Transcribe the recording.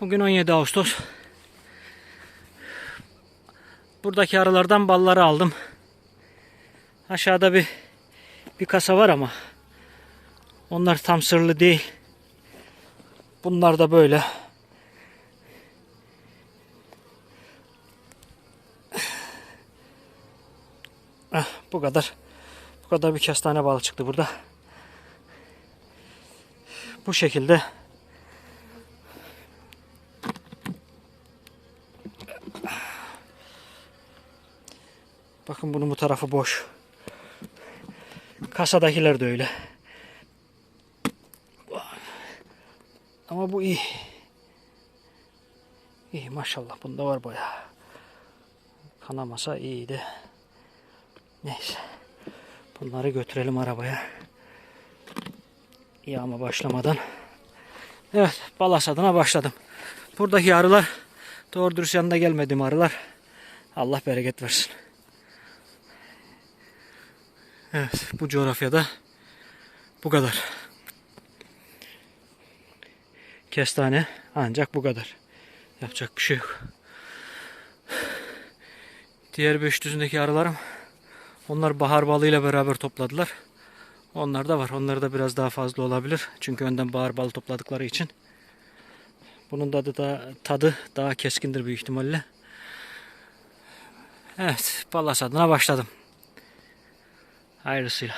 Bugün 17 Ağustos. Buradaki arılardan balları aldım. Aşağıda bir bir kasa var ama onlar tam sırlı değil. Bunlar da böyle. Ah, bu kadar. Bu kadar bir kestane balı çıktı burada. Bu şekilde Bakın bunun bu tarafı boş. Kasadakiler de öyle. Ama bu iyi. İyi maşallah bunda var bayağı. Kanamasa iyiydi. Neyse. Bunları götürelim arabaya. Yağma başlamadan. Evet bal hasadına başladım. Buradaki arılar doğru dürüst yanında gelmedim arılar. Allah bereket versin. Evet bu coğrafyada bu kadar. Kestane ancak bu kadar. Yapacak bir şey yok. Diğer 500'ündeki arılarım onlar bahar balıyla beraber topladılar. Onlar da var. Onlar da biraz daha fazla olabilir. Çünkü önden bahar balı topladıkları için. Bunun tadı, da, tadı daha keskindir büyük ihtimalle. Evet, bal hasadına başladım. 爱就睡了。